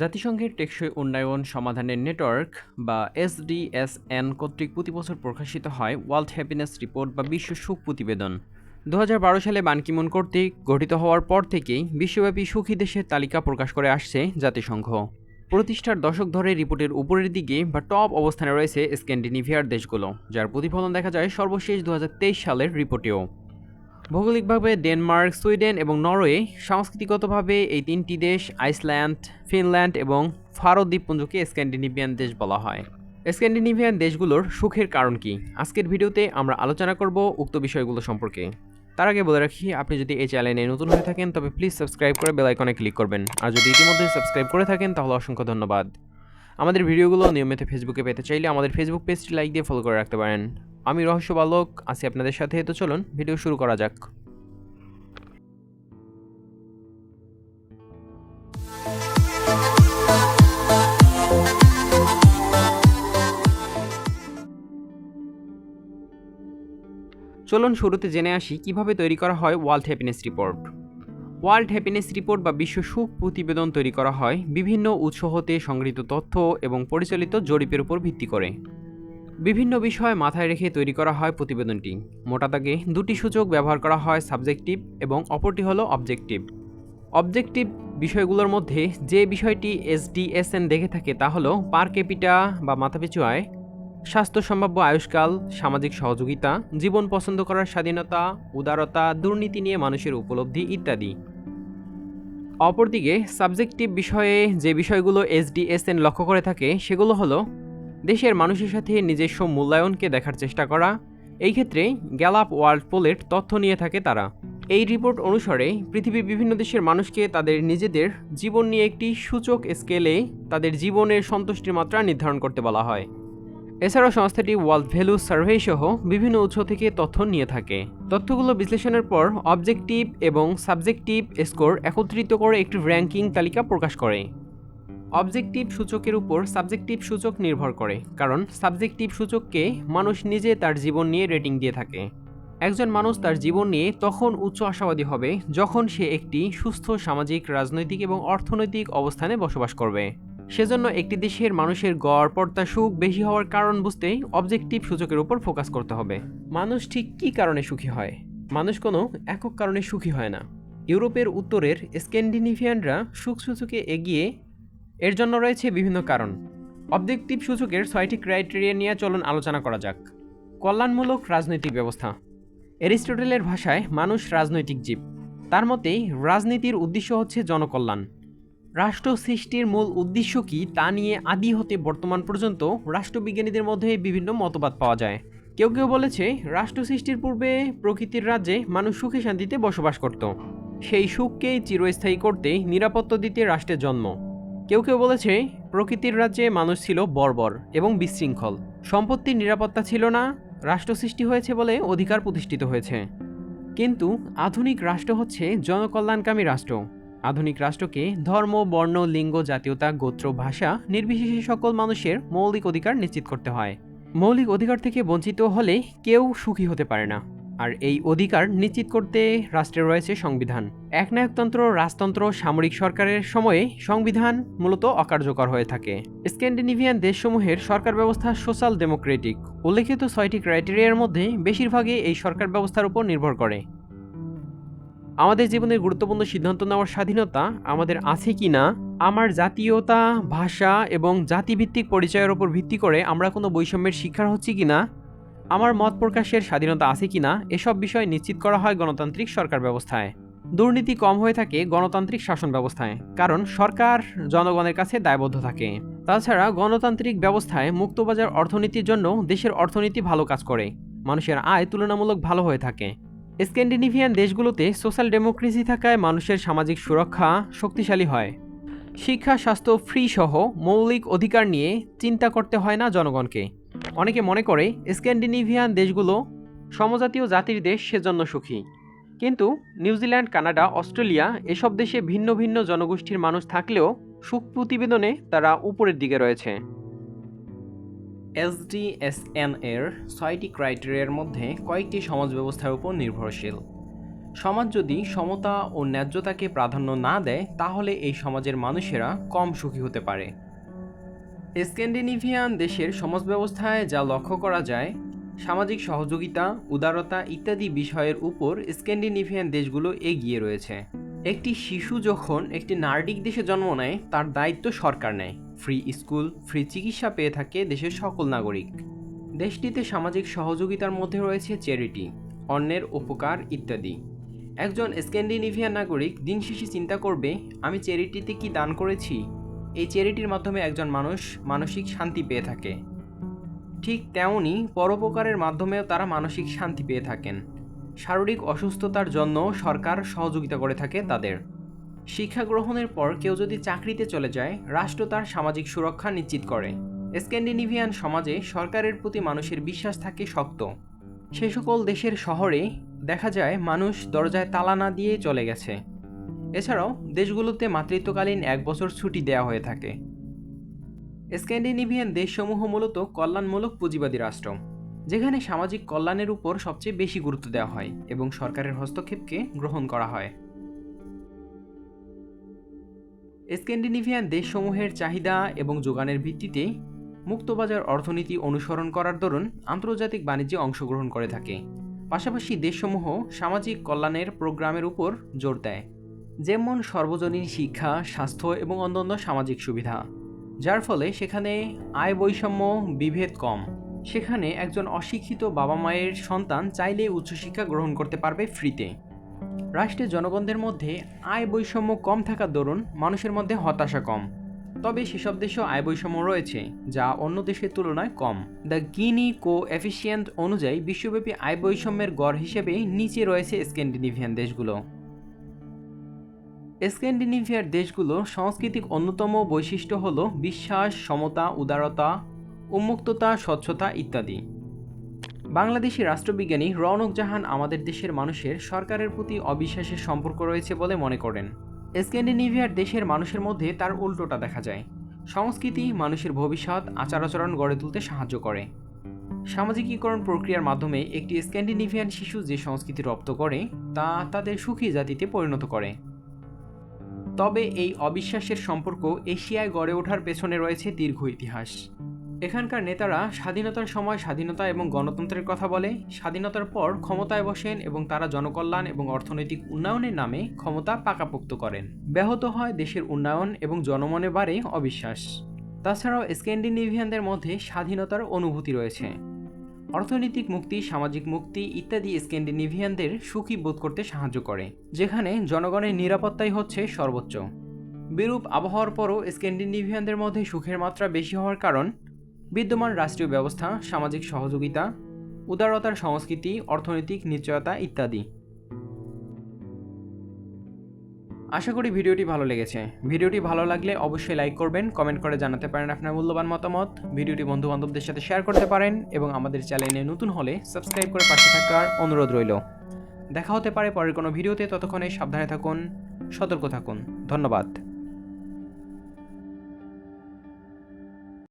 জাতিসংঘের টেকসই উন্নয়ন সমাধানের নেটওয়ার্ক বা এসডিএসএন কর্তৃক প্রতি বছর প্রকাশিত হয় ওয়ার্ল্ড হ্যাপিনেস রিপোর্ট বা বিশ্ব সুখ প্রতিবেদন। দু হাজার বারো সালে বানকিমুন কর্তৃক গঠিত হওয়ার পর থেকেই বিশ্বব্যাপী সুখী দেশের তালিকা প্রকাশ করে আসছে জাতিসংঘ। প্রতিষ্ঠার দশক ধরে রিপোর্টের উপরের দিকে বা টপ অবস্থানে রয়েছে স্ক্যান্ডিনেভিয়ার দেশগুলো, যার প্রতিফলন দেখা যায় সর্বশেষ দু হাজার তেইশ সালের রিপোর্টেও। ভৌগোলিকভাবে ডেনমার্ক, সুইডেন এবং নরওয়ে সাংস্কৃতিগতভাবে এই তিনটি দেশ, আইসল্যান্ড, ফিনল্যান্ড এবং ফারো দ্বীপপুঞ্জকে স্ক্যান্ডিনেভিয়ান দেশ বলা হয়। স্ক্যান্ডিনেভিয়ান দেশগুলোর সুখের কারণ কি? আজকের ভিডিওতে আমরা আলোচনা করব উক্ত বিষয়গুলো সম্পর্কে। তার আগে বলে রাখি, আপনি যদি এই চ্যানেলে নতুন হয়ে থাকেন, তবে প্লিজ সাবস্ক্রাইব করে বেল আইকনে ক্লিক করবেন। আর যদি ইতিমধ্যে সাবস্ক্রাইব করে থাকেন, তাহলে অসংখ্য ধন্যবাদ। আমাদের ভিডিওগুলো নিয়মিত ফেসবুকে পেতে চাইলে আমাদের ফেসবুক পেজটি লাইক দিয়ে ফলো করে রাখতে পারেন। আমি রহস্য বালক আছি আপনাদের সাথে, তো চলুন ভিডিও শুরু করা যাক। চলুন শুরুতে জেনে আসি কীভাবে তৈরি করা হয় world happiness report world happiness report বা বিশ্ব সুখ প্রতিবেদন তৈরি করা হয় বিভিন্ন উৎস হতে সংগৃহীত তথ্য এবং পরিচালিত জরিপের উপর ভিত্তি করে। বিভিন্ন বিষয় মাথায় রেখে তৈরি করা হয় প্রতিবেদনটি। মোটা দাগে দুটি সূচক ব্যবহার করা হয় সাবজেক্টিভ এবং অপরটি হলো অবজেক্টিভ। অবজেক্টিভ বিষয়গুলোর মধ্যে যে বিষয়টি এসডিএসএন দেখে থাকে তা হলো পার ক্যাপিটা বা মাথাপিছু আয় স্বাস্থ্য সম্ভাব্য আয়ুষ্কাল, সামাজিক সহযোগিতা, জীবন পছন্দ করার স্বাধীনতা, উদারতা, দুর্নীতি নিয়ে মানুষের উপলব্ধি ইত্যাদি। অপরদিকে সাবজেক্টিভ বিষয়ে যে বিষয়গুলো এসডিএসএন লক্ষ্য করে থাকে সেগুলো হলো দেশের মানুষের সাথে নিজস্ব মূল্যায়নকে দেখার চেষ্টা করা। এই ক্ষেত্রে গ্যালাপ ওয়ার্ল্ড পোলের তথ্য নিয়ে থাকে তারা। এই রিপোর্ট অনুসারে পৃথিবীর বিভিন্ন দেশের মানুষকে তাদের নিজেদের জীবন নিয়ে একটি সূচক স্কেলে তাদের জীবনের সন্তুষ্টির মাত্রা নির্ধারণ করতে বলা হয়। এছাড়াও সংস্থাটি ওয়ার্ল্ড ভ্যালু সার্ভে সহ বিভিন্ন উৎস থেকে তথ্য নিয়ে থাকে। তথ্যগুলো বিশ্লেষণের পর অবজেক্টিভ এবং সাবজেক্টিভ স্কোর একত্রিত করে একটি র্যাঙ্কিং তালিকা প্রকাশ করে। অবজেক্টিভ সূচকের উপর সাবজেক্টিভ সূচক নির্ভর করে, কারণ সাবজেক্টিভ সূচককে মানুষ নিজে তার জীবন নিয়ে রেটিং দিয়ে থাকে। একজন মানুষ তার জীবন নিয়ে তখন উচ্চ আশাবাদী হবে যখন সে একটি সুস্থ সামাজিক, রাজনৈতিক এবং অর্থনৈতিক অবস্থানে বসবাস করবে। সেজন্য একটি দেশের মানুষের গড়, পর্দা, সুখ বেশি হওয়ার কারণ বুঝতেই অবজেক্টিভ সূচকের উপর ফোকাস করতে হবে। মানুষ ঠিক কী কারণে সুখী হয়? মানুষ কোনো একক কারণে সুখী হয় না। ইউরোপের উত্তরের স্ক্যান্ডিনেভিয়ানরা সুখ সূচকে এগিয়ে এর জন্য রয়েছে বিভিন্ন কারণ। অবজেক্টিভ সূচকের ছয়টি ক্রাইটেরিয়া নিয়ে চলুন আলোচনা করা যাক। কল্যাণমূলক রাজনৈতিক ব্যবস্থা। এরিস্টটেলের ভাষায় মানুষ রাজনৈতিক জীব। তার মতে, রাজনীতির উদ্দেশ্য হচ্ছে জনকল্যাণ। রাষ্ট্র সৃষ্টির মূল উদ্দেশ্য কি তা নিয়ে আদি হতে বর্তমান পর্যন্ত রাষ্ট্রবিজ্ঞানীদের মধ্যে বিভিন্ন মতবাদ পাওয়া যায়। কেউ কেউ বলেছে, রাষ্ট্র সৃষ্টির পূর্বে প্রকৃতির রাজ্যে মানুষ সুখে শান্তিতে বসবাস করত। সেই সুখকেই চিরস্থায়ী করতে নিরাপত্তা দিতে রাষ্ট্রের জন্ম। কেউ কেউ বলেছে, প্রকৃতির রাজ্যে মানুষ ছিল বর্বর এবং বিশৃঙ্খল। সম্পত্তির নিরাপত্তা ছিল না, রাষ্ট্র সৃষ্টি হয়েছে বলে অধিকার প্রতিষ্ঠিত হয়েছে। কিন্তু আধুনিক রাষ্ট্র হচ্ছে জনকল্যাণকামী রাষ্ট্র। আধুনিক রাষ্ট্রকে ধর্ম, বর্ণ, লিঙ্গ, জাতীয়তা, গোত্র, ভাষা নির্বিশেষে সকল মানুষের মৌলিক অধিকার নিশ্চিত করতে হয়। মৌলিক অধিকার থেকে বঞ্চিত হলে কেউ সুখী হতে পারে না। আর এই অধিকার নিশ্চিত করতে রাষ্ট্রে রয়েছে সংবিধান। একনায়কতন্ত্র, রাজতন্ত্র, সামরিক সরকারের সময়ে সংবিধান মূলত অকার্যকর হয়ে থাকে। স্ক্যান্ডিনেভিয়ান দেশসমূহের সরকার ব্যবস্থা সোশ্যাল ডেমোক্রেটিক। উল্লেখিত ছয়টি ক্রাইটেরিয়ার মধ্যে বেশিরভাগই এই সরকার ব্যবস্থার উপর নির্ভর করে। আমাদের জীবনের গুরুত্বপূর্ণ সিদ্ধান্ত নেওয়ার স্বাধীনতা আমাদের আছে কি না, আমার জাতীয়তা, ভাষা এবং জাতিভিত্তিক পরিচয়ের ওপর ভিত্তি করে আমরা কোনো বৈষম্যের শিকার হচ্ছি কি না আমার মত প্রকাশের স্বাধীনতা আছে কিনা এসব বিষয় নিশ্চিত করা হয় গণতান্ত্রিক সরকার ব্যবস্থায়। দুর্নীতি কম হয়ে থাকে গণতান্ত্রিক শাসন ব্যবস্থায়, কারণ সরকার জনগণের কাছে দায়বদ্ধ থাকে। তাছাড়া গণতান্ত্রিক ব্যবস্থায় মুক্তবাজার অর্থনীতির জন্য দেশের অর্থনীতি ভালো কাজ করে, মানুষের আয় তুলনামূলক ভালো হয়ে থাকে। স্ক্যান্ডিনেভিয়ান দেশগুলোতে সোশ্যাল ডেমোক্রেসি থাকায় মানুষের সামাজিক সুরক্ষা শক্তিশালী হয়। শিক্ষা, স্বাস্থ্য, ফ্রি সহ মৌলিক অধিকার নিয়ে চিন্তা করতে হয় না জনগণকে। অনেকে মনে করে স্ক্যান্ডিনেভিয়ান দেশগুলো সমজাতীয় জাতির দেশ, সেজন্য সুখী। কিন্তু নিউজিল্যান্ড কানাডা, অস্ট্রেলিয়া এসব দেশে ভিন্ন ভিন্ন জনগোষ্ঠীর মানুষ থাকলেও সুখ প্রতিবেদনে তারা উপরের দিকে রয়েছে। এসডিএসএন এর ছয়টি ক্রাইটেরিয়ার মধ্যে কয়েকটি সমাজ ব্যবস্থার উপর নির্ভরশীল। সমাজ যদি সমতা ও ন্যায্যতাকে প্রাধান্য না দেয়, তাহলে এই সমাজের মানুষেরা কম সুখী হতে পারে। স্ক্যান্ডিনেভিয়ান দেশের সমাজ ব্যবস্থায় যা লক্ষ্য করা যায়, সামাজিক সহযোগিতা, উদারতা ইত্যাদি বিষয়ের উপর স্ক্যান্ডিনেভিয়ান দেশগুলো এগিয়ে রয়েছে। একটি শিশু যখন একটি নার্ডিক দেশে জন্ম নেয়, তার দায়িত্ব সরকার নেয়। ফ্রি স্কুল, ফ্রি চিকিৎসা পেয়ে থাকে দেশের সকল নাগরিক। দেশটিতে সামাজিক সহযোগিতার মধ্যে রয়েছে চ্যারিটি, অন্যের উপকার ইত্যাদি। একজন স্ক্যান্ডিনেভিয়ান নাগরিক দিন শেষে চিন্তা করবে, আমি চ্যারিটিতে কি দান করেছি? এই চ্যারিটির মাধ্যমে একজন মানুষ মানসিক শান্তি পেয়ে থাকে। ঠিক তেমনই পরোপকারের মাধ্যমেও তারা মানসিক শান্তি পেয়ে থাকেন। শারীরিক অসুস্থতার জন্য সরকার সহযোগিতা করে থাকে তাদের। শিক্ষা গ্রহণের পর কেউ যদি চাকরিতে চলে যায়, রাষ্ট্র তার সামাজিক সুরক্ষা নিশ্চিত করে। স্ক্যান্ডিনেভিয়ান সমাজে সরকারের প্রতি মানুষের বিশ্বাস থাকে শক্ত। সে সকল দেশের শহরে দেখা যায় মানুষ দরজায় তালা না দিয়ে চলে গেছে। এছাড়াও, দেশগুলোতে মাতৃত্বকালীন এক বছর ছুটি দেওয়া হয়ে থাকে। স্ক্যান্ডিনেভিয়ান দেশসমূহ মূলত কল্যাণমূলক পুঁজিবাদী রাষ্ট্র, যেখানে সামাজিক কল্যাণের উপর সবচেয়ে বেশি গুরুত্ব দেওয়া হয় এবং সরকারের হস্তক্ষেপকে গ্রহণ করা হয়। স্ক্যান্ডিনেভিয়ান দেশসমূহের চাহিদা এবং যোগানের ভিত্তিতে মুক্তবাজার অর্থনীতি অনুসরণ করার দরুন আন্তর্জাতিক বাণিজ্যে অংশগ্রহণ করে থাকে। পাশাপাশি দেশসমূহ সামাজিক কল্যাণের প্রোগ্রামের উপর জোর দেয়। যেমন সর্বজনীন শিক্ষা, স্বাস্থ্য এবং অন্যান্য সামাজিক সুবিধা, যার ফলে সেখানে আয় বৈষম্য বিভেদ কম। সেখানে একজন অশিক্ষিত বাবা মায়ের সন্তান চাইলে উচ্চশিক্ষা গ্রহণ করতে পারবে ফ্রিতে। রাষ্ট্রের জনগণদের মধ্যে আয় বৈষম্য কম থাকার দরুন মানুষের মধ্যে হতাশা কম। তবে সেসব দেশেও আয় বৈষম্য রয়েছে, যা অন্য দেশের তুলনায় কম। দ্য গিনি কো এফিসিয়েন্ট অনুযায়ী বিশ্বব্যাপী আয় বৈষম্যের গড় হিসেবে নিচে রয়েছে স্ক্যান্ডিনেভিয়ান দেশগুলো। স্ক্যান্ডিনেভিয়ার দেশগুলো সাংস্কৃতিক অন্যতম বৈশিষ্ট্য হল বিশ্বাস, সমতা, উদারতা, উন্মুক্ততা, স্বচ্ছতা ইত্যাদি। বাংলাদেশি রাষ্ট্রবিজ্ঞানী রওনক জাহান আমাদের দেশের মানুষের সরকারের প্রতি অবিশ্বাসের সম্পর্ক রয়েছে বলে মনে করেন। স্ক্যান্ডিনেভিয়ার দেশের মানুষের মধ্যে তার উল্টোটা দেখা যায়। সংস্কৃতি, মানুষের ভবিষ্যৎ আচার আচরণ গড়ে তুলতে সাহায্য করে। সামাজিকীকরণ প্রক্রিয়ার মাধ্যমে একটি স্ক্যান্ডিনেভিয়ান শিশু যে সংস্কৃতি রপ্ত করে, তা তাদের সুখী জাতিতে পরিণত করে। তবে এই অবিশ্বাসের সম্পর্ক এশিয়ায় গড়ে ওঠার পেছনে রয়েছে দীর্ঘ ইতিহাস। এখানকার নেতারা স্বাধীনতার সময় স্বাধীনতা এবং গণতন্ত্রের কথা বলে, স্বাধীনতার পর ক্ষমতায় বসেন এবং তারা জনকল্যাণ এবং অর্থনৈতিক উন্নয়নের নামে ক্ষমতা পাকাপোক্ত করেন। ব্যাহত হয় দেশের উন্নয়ন এবং জনমনে বাড়ে অবিশ্বাস। তাছাড়াও স্ক্যান্ডিনেভিয়ানদের মধ্যে স্বাধীনতার অনুভূতি রয়েছে। অর্থনৈতিক মুক্তি, সামাজিক মুক্তি ইত্যাদি স্ক্যান্ডিনেভিয়ানদের সুখী বোধ করতে সাহায্য করে, যেখানে জনগণের নিরাপত্তাই হচ্ছে সর্বোচ্চ। বিরূপ আবহাওয়ার পরও স্ক্যান্ডিনেভিয়ানদের মধ্যে সুখের মাত্রা বেশি হওয়ার কারণ, বিদ্যমান রাষ্ট্রীয় ব্যবস্থা, সামাজিক সহযোগিতা, উদারতার সংস্কৃতি, অর্থনৈতিক নিশ্চয়তা ইত্যাদি। আশা করি ভিডিওটি ভালো লেগেছে। ভিডিওটি ভালো লাগলে অবশ্যই লাইক করবেন, কমেন্ট করে জানাতে পারেন আপনার মূল্যবান মতামত। ভিডিওটি বন্ধুবান্ধবদের সাথে শেয়ার করতে পারেন এবং আমাদের চ্যানেলে নতুন হলে সাবস্ক্রাইব করে পাশে থাকার অনুরোধ রইল। দেখা হতে পারে পরের কোনো ভিডিওতে, ততক্ষণে সাবধানে থাকুন, সতর্ক থাকুন। ধন্যবাদ।